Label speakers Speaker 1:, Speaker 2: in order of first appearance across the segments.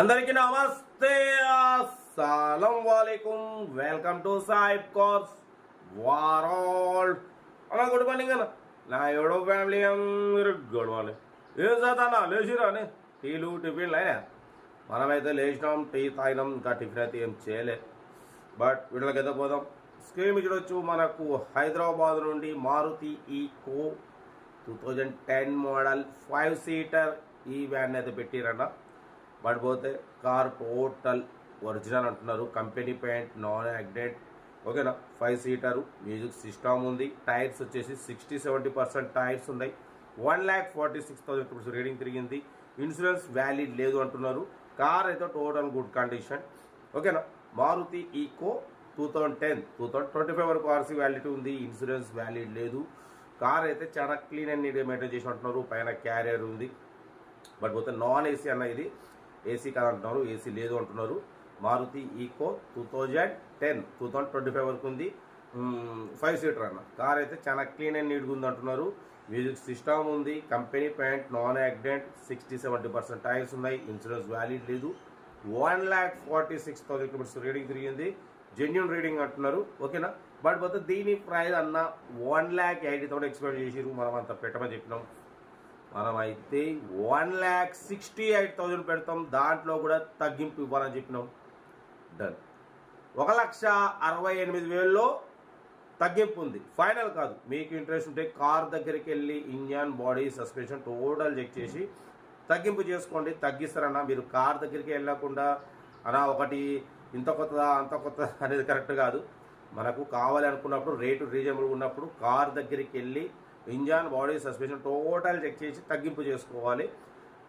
Speaker 1: అందరికీ నమస్తే అస్సలం వాలేకుం. Welcome to Saib course. వారాల్ అలా గుడ్ మార్నింగ్ అన్న. నా ఎవడో ఫ్యామిలీ అందరు గుడ్ మార్నింగ్. ఏం చదువుతానా లేచిరా అని టీలు టిఫిన్లు అయినా? మనమైతే లేచినాం టీ తాగినాం ఇంకా టిఫిన్ అయితే ఏం చేయలే. బట్ వీళ్ళకైతే పోదాం. స్క్రీన్ చూడొచ్చు మనకు హైదరాబాద్ నుండి Maruti Eeco two thousand ten model five seater ఈ వ్యాన్ అయితే పెట్టిరన్నా. బట్ పోతే కార్ టోటల్ ఒరిజినల్ అంటున్నారు. కంపెనీ పెయింట్ నాన్ యాక్డెడ్ ఓకేనా? ఫైవ్ సీటరు మ్యూజిక్ సిస్టమ్ ఉంది. టైర్స్ వచ్చేసి సిక్స్టీ సెవెంటీ పర్సెంట్ టైర్స్ ఉన్నాయి. One lakh forty six thousand rupees reading తిరిగింది. ఇన్సూరెన్స్ వ్యాలిడ్ లేదు అంటున్నారు. కార్ అయితే టోటల్ గుడ్ కండిషన్. ఓకేనా? Maruti Eeco two thousand ten two thousand twenty five వరకు RC validity ఉంది. ఇన్సూరెన్స్ వ్యాలిడ్ లేదు. కార్ అయితే చాలా క్లీన్ అండ్ నీట్గా మెయింటైన్ చేసి అంటున్నారు పైన క్యారియర్ ఉంది. బట్ పోతే నాన్ ఏసీ అన్న ఇది. ఏసీ కాదంటున్నారు ఏసీ లేదు అంటున్నారు. Maruti Eeco two thousand ten two thousand twenty five వరకు ఉంది. ఫైవ్ సీటర్ అన్న. కార్ అయితే చాలా క్లీన్ అండ్ నీట్గా ఉంది అంటున్నారు. మ్యూజిక్ సిస్టమ్ ఉంది. Company paint non accident sixty seventy percent tyres ఉన్నాయి. ఇన్సూరెన్స్ వ్యాలిడ్ లేదు. One lakh forty six thousand kilometres reading తిరిగింది జెన్యున్ రీడింగ్ అంటున్నారు. ఓకేనా? బట్ పోతే దీని ప్రైస్ అన్న one lakh eighty thousand expect చేసిరు మనం అంత పెట్టమని చెప్పినాం. మనం అయితే one lakh sixty eight thousand పెడతాం. దాంట్లో కూడా తగ్గింపు ఇవ్వాలని చెప్పినాం. డన్ ఒక లక్ష అరవై ఎనిమిది వేల్లో తగ్గింపు ఉంది. ఫైనల్ కాదు. మీకు ఇంట్రెస్ట్ ఉంటే కార్ దగ్గరికి వెళ్ళి engine body suspension total check చేసి తగ్గింపు చేసుకోండి. తగ్గిస్తారన్నా మీరు కార్ దగ్గరికి వెళ్ళకుండా అన్నా ఒకటి ఇంత కొత్తదా అంత కొత్త అనేది కరెక్ట్ కాదు. మనకు కావాలనుకున్నప్పుడు రేటు రీజనబుల్ ఉన్నప్పుడు కార్ దగ్గరికి వెళ్ళి engine body suspension total check చేసి తగ్గింపు చేసుకోవాలి.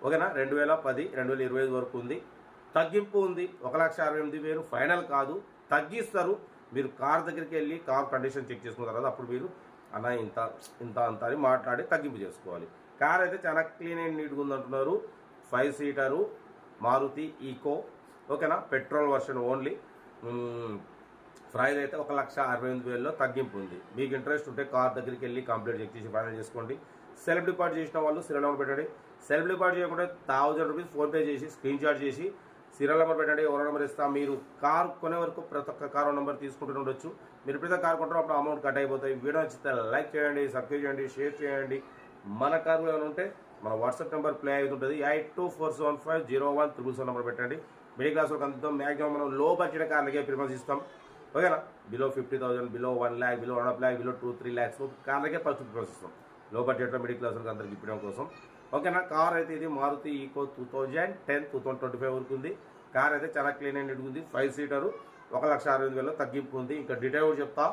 Speaker 1: ఓకేనా? రెండు వేల పది రెండు వేల ఇరవై ఐదు వరకు ఉంది. తగ్గింపు ఉంది. ఒక లక్ష అరవై ఎనిమిది వేలు ఫైనల్ కాదు. తగ్గిస్తారు. మీరు కార్ దగ్గరికి వెళ్ళి కార్ కండిషన్ చెక్ చేసుకున్న తర్వాత అప్పుడు మీరు అన్న ఇంత ఇంత అంత అని మాట్లాడి తగ్గింపు చేసుకోవాలి. కార్ అయితే చాలా క్లీన్ అండ్ నీట్గా ఉంది అంటున్నారు. ఫైవ్ సీటరు మారుతి ఈకో ఓకేనా? Petrol version only. ప్రైస్ అయితే ఒక లక్ష అరవై ఎనిమిది వేలలో తగ్గింపు ఉంది. మీకు ఇంట్రెస్ట్ ఉంటే కార్ దగ్గరికి వెళ్ళి కంప్లీట్ చెక్ చేసి ఫైనల్ చేసుకోండి. సెల్ఫ్ డిపాజిట్ చేసిన వాళ్ళు సిరల్ నెంబర్ పెట్టండి. సెల్ఫ్ డిపాజిట్ చేయకుండా థౌజండ్ రూపీస్ ఫోన్పే చేసి స్క్రీన్ షాట్ చేసి సీరియల్ నెంబర్ పెట్టండి. ఎవరో నెంబర్ ఇస్తా. మీరు కార్ కొనే వరకు ప్రతి ఒక్క కారు నెంబర్ తీసుకుంటూ ఉండొచ్చు. మీరు ప్రతి కార్ కొంటారో అప్పుడు అమౌంట్ కట్ అయిపోతాయి. వీడియో నచ్చితే లైక్ చేయండి సబ్స్క్రైబ్ చేయండి షేర్ చేయండి. మన కార్ ఏమైనా ఉంటే మన వాట్సాప్ నెంబర్ ప్లే అవుతుంటుంది. Eight two four seven five zero one triple seven number పెట్టండి. మిడిల్ క్లాస్ వరకు అందుతాం. మ్యాక్సిమం మనం లో బడ్జెట్ కార్లకే ప్రిఫరెన్స్ ఇస్తాం. ఓకేనా? Below fifty thousand below one lakh below one half lakh below two three lakhs కార్లకే first preference ఇస్తాం low బడ్జెట్లో మిడిల్ క్లాస్ వరకు అందరికి ఇప్పడం కోసం. ఓకేనా? కార్ అయితే ఇది Maruti Eeco two thousand ten two thousand twenty five వరకు ఉంది. కార్ అయితే చాలా క్లీన్ అండ్ ఉంది. ఫైవ్ సీటరు ఒక లక్ష అరవై ఎనిమిది వేలలో తగ్గింపు ఉంది. ఇంకా డీటెయిల్ కూడా చెప్తా.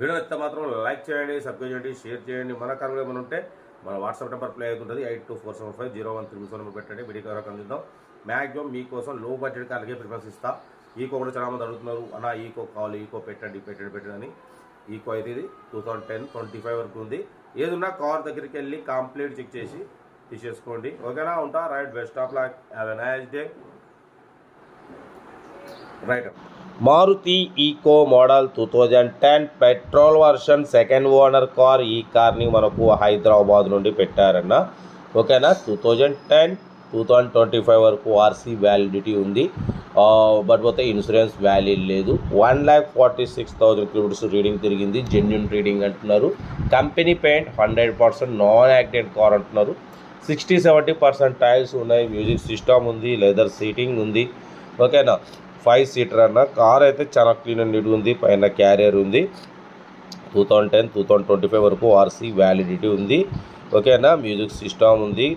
Speaker 1: వీడియో అయితే మాత్రం లైక్ చేయండి సబ్స్క్రైబ్ చేయండి షేర్ చేయండి. మన కారులో ఏమైనా ఉంటే మన వాట్సాప్ నెంబర్ ప్లే అవుతుంటుంది. Eight two four seven five zero one three seven number పెట్టండి. వీడియో కార్ అందిద్దాం. మ్యాక్సిమం మీకోసం లో బడ్జెట్ కార్లకే ప్రిఫరెన్స్ ఇస్తా. ఈకో కూడా చాలా మంది అడుగుతున్నారు అన్న ఈకో కావాలి ఈకో పెట్టండి పెట్టండి పెట్టండి అని. ఈకో అయితే ఇది two thousand ten twenty five వరకు ఉంది. ఏదున్నా కార్ దగ్గరికి వెళ్ళి కంప్లీట్ చెక్ చేసి తీసేసుకోండి. ఓకేనా? ఉంటా? Right best of luck. Have a nice day. Right. Maruti Eeco model two thousand ten petrol version second owner car. ఈ కార్ని మనకు హైదరాబాద్ నుండి పెట్టారన్న. ఓకేనా? Two thousand ten two thousand twenty five వరకు ఆర్సీ వ్యాలిడిటీ ఉంది. బట్ పోతే ఇన్సూరెన్స్ వ్యాలిడ్ లేదు. One lakh forty six thousand kilometres reading తిరిగింది. జెన్యున్ రీడింగ్ అంటున్నారు. Company paint hundred percent non acted car అంటున్నారు. సిక్స్టీ సెవెంటీ పర్సెంట్ టైల్స్ ఉన్నాయి. Music system ఉంది. Leather seating ఉంది. ఓకేనా ఫైవ్ సీటర్ అన్న. కార్ అయితే చాలా క్లీన్ అండ్ నీట్ ఉంది. పైన క్యారియర్ ఉంది. Two thousand ten two thousand twenty five వరకు ఆర్సీ వ్యాలిడిటీ ఉంది. ఓకేనా మ్యూజిక్ సిస్టమ్ ఉంది.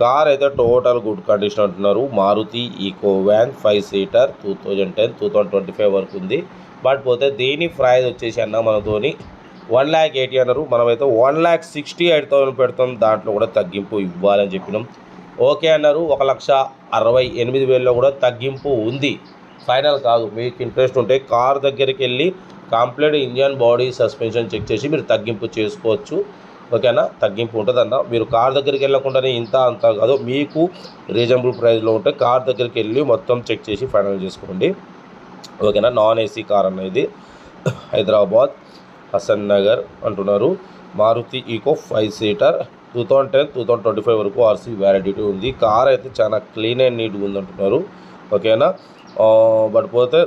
Speaker 1: కార్ అయితే టోటల్ గుడ్ కండిషన్ అంటున్నారు. Maruti Eeco van five seater two thousand ten two thousand twenty five వరకు ఉంది. బట్ పోతే దీని ప్రైజ్ వచ్చేసి అన్న మనతోని వన్ ల్యాక్ ఎయిటీ అన్నారు. మనమైతే one lakh sixty eight thousand పెడతాం. దాంట్లో కూడా తగ్గింపు ఇవ్వాలని చెప్పినాం. ఓకే అన్నారు. ఒక లక్ష అరవై ఎనిమిది వేలలో కూడా తగ్గింపు ఉంది. ఫైనల్ కాదు. మీకు ఇంట్రెస్ట్ ఉంటే కార్ దగ్గరికి వెళ్ళి complete engine body suspension check చేసి మీరు తగ్గింపు చేసుకోవచ్చు. ఓకేనా? తగ్గింపు ఉంటుంది అన్న మీరు కార్ దగ్గరికి వెళ్ళకుండానే ఇంత అంత కాదు మీకు రీజనబుల్ ప్రైస్లో ఉంటే కార్ దగ్గరికి వెళ్ళి మొత్తం చెక్ చేసి ఫైనల్ చేసుకోండి. ఓకేనా? నాన్ ఏసీ కార్ అనేది హైదరాబాద్ హసన్ నగర్ అంటున్నారు. Maruti Eeco five seater two thousand ten two thousand twenty five వరకు ఆర్సీ వ్యాలిడిటీ ఉంది. కార్ అయితే చాలా క్లీన్ అండ్ నీట్గా ఉంది అంటున్నారు ఓకేనా? బట్ పోతే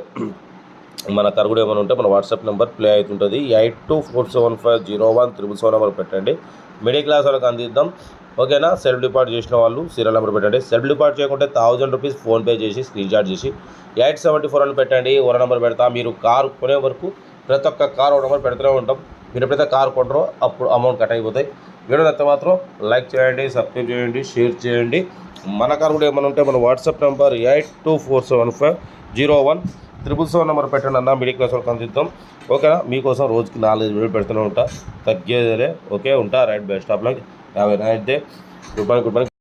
Speaker 1: మన కార్ కూడా ఏమైనా ఉంటే మన వాట్సాప్ నెంబర్ ప్లే అవుతుంటుంది. Eight two four seven five zero one triple seven number పెట్టండి. మిడిల్ క్లాస్ వాళ్ళకి అందిద్దాం. ఓకేనా? సెల్ఫ్ డిపాజిట్ చేసిన వాళ్ళు సీరియల్ నెంబర్ పెట్టండి. సెల్ఫ్ డిపాజిట్ చేయకుంటే థౌజండ్ రూపీస్ ఫోన్పే చేసి స్క్రీన్ షాట్ చేసి ఎయిట్ సెవెంటీ ఫోర్ అని పెట్టండి. ఓర నెంబర్ పెడతా. మీరు కారు కొనే వరకు ప్రతి ఒక్క కారు ఓ నెంబర్ పెడుతూనే ఉంటాం. మీరు ఎప్పుడైతే కారు కొంటారో అప్పుడు అమౌంట్ కట్ అయిపోతాయి. వీడియో నచ్చితే మాత్రం లైక్ చేయండి సబ్స్క్రైబ్ చేయండి షేర్ చేయండి. మన కారు కూడా ఏమైనా ఉంటే మన WhatsApp number eight two four seven five zero one triple seven number పెట్టండి అన్న మిడిల్ క్లాస్ వాళ్ళకి అందిద్దాం. ఓకేనా? మీకోసం రోజుకి నాలుగైదు వీడియో పెడుతూనే ఉంటా. తగ్గేదే ఓకే ఉంటా. Right best. Of luck have a nice day good morning good morning